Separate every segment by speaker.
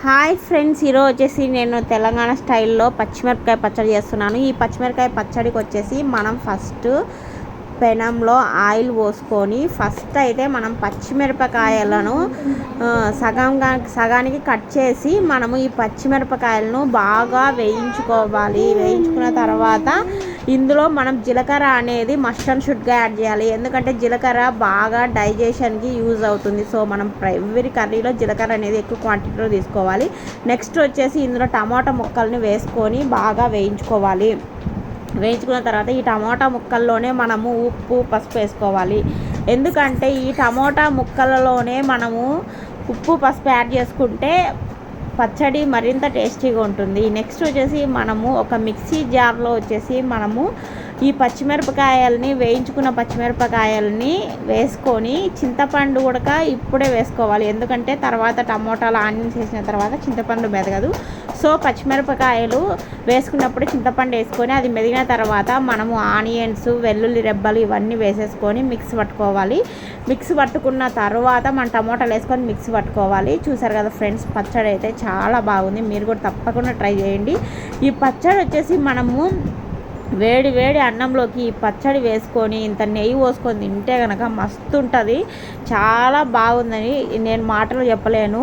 Speaker 1: Hi friends ఈరోజు వచ్చేసి నేను తెలంగాణ స్టైల్లో పచ్చిమిరపకాయ పచ్చడి చేస్తున్నాను. ఈ పచ్చిమిరపకాయ పచ్చడికి వచ్చేసి మనం ఫస్ట్ పెనంలో ఆయిల్ పోసుకొని ఫస్ట్ అయితే మనం పచ్చిమిరపకాయలను సగం సగంగా సగానికి కట్ చేసి మనము ఈ పచ్చిమిరపకాయలను బాగా వేయించుకోవాలి. వేయించుకున్న తర్వాత ఇందులో మనం జీలకర్ర అనేది మస్ట్ అండ్ షుడ్గా యాడ్ చేయాలి. ఎందుకంటే జీలకర్ర బాగా డైజెషన్కి యూజ్ అవుతుంది. సో మనం ఎవ్రీ కర్రీలో జీలకర్ర అనేది ఎక్కువ క్వాంటిటీలో తీసుకోవాలి. నెక్స్ట్ వచ్చేసి ఇందులో టమాటా ముక్కల్ని వేసుకొని బాగా వేయించుకోవాలి. వేయించుకున్న తర్వాత ఈ టమోటా ముక్కల్లోనే మనము ఉప్పు పసుపు వేసుకోవాలి. ఎందుకంటే ఈ టమోటా ముక్కలలోనే మనము ఉప్పు పసుపు యాడ్ చేసుకుంటే పచ్చడి మరింత టేస్టీగా ఉంటుంది. నెక్స్ట్ వచ్చేసి మనము ఒక మిక్సీ జార్లో వచ్చేసి మనము ఈ పచ్చిమిరపకాయల్ని వేయించుకున్న పచ్చిమిరపకాయల్ని వేసుకొని చింతపండు ఉడక ఇప్పుడే వేసుకోవాలి. ఎందుకంటే తర్వాత టమోటాలు ఆనియన్స్ వేసిన తర్వాత చింతపండు మెదగదు. సో పచ్చిమిరపకాయలు వేసుకున్నప్పుడు చింతపండు వేసుకొని అది మెదిగిన తర్వాత మనము ఆనియన్స్ వెల్లుల్లి రెబ్బలు ఇవన్నీ వేసేసుకొని మిక్స్ పట్టుకోవాలి. మిక్స్ పట్టుకున్న తర్వాత మన టమోటాలు వేసుకొని మిక్స్ పట్టుకోవాలి. చూసారు కదా ఫ్రెండ్స్ పచ్చడి అయితే చాలా బాగుంది. మీరు కూడా తప్పకుండా ట్రై చేయండి. ఈ పచ్చడి వచ్చేసి మనము వేడి వేడి అన్నంలోకి ఈ పచ్చడి వేసుకొని ఇంత నెయ్యి పోసుకొని తింటే కనుక మస్తు ఉంటుంది చాలా బాగుందని నేను మాటలు చెప్పలేను.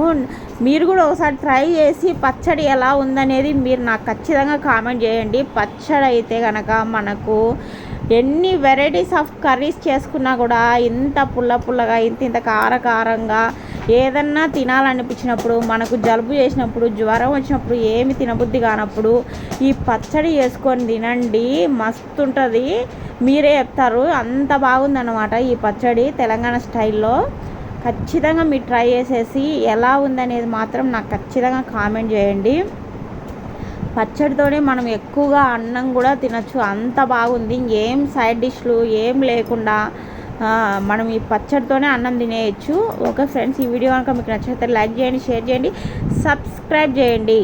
Speaker 1: మీరు కూడా ఒకసారి ట్రై చేసి పచ్చడి ఎలా ఉందనేది మీరు నాకు ఖచ్చితంగా కామెంట్ చేయండి. పచ్చడి అయితే కనుక మనకు ఎన్ని వెరైటీస్ ఆఫ్ కర్రీస్ చేసుకున్నా కూడా ఇంత పుల్ల పుల్లగా ఇంత ఇంత కార కారంగా ఏదన్నా తినాలనిపించినప్పుడు మనకు జలుబు చేసినప్పుడు జ్వరం వచ్చినప్పుడు ఏమి తినబుద్ధి కానప్పుడు ఈ పచ్చడి చేసుకొని తినండి. మస్తు ఉంటుంది మీరే చెప్తారు. అంత బాగుందన్నమాట ఈ పచ్చడి తెలంగాణ స్టైల్లో. ఖచ్చితంగా మీరు ట్రై చేసేసి ఎలా ఉందనేది మాత్రం నాకు ఖచ్చితంగా కామెంట్ చేయండి. పచ్చడితోనే మనం ఎక్కువగా అన్నం కూడా తినచ్చు. అంత బాగుంది. ఇంకేం సైడ్ డిష్లు ఏం లేకుండా మనం ఈ పచ్చడితోనే అన్నం తినేయచ్చు. ఓకే ఫ్రెండ్స్ ఈ వీడియో కనుక మీకు నచ్చితే లైక్ చేయండి షేర్ చేయండి సబ్స్క్రైబ్ చేయండి.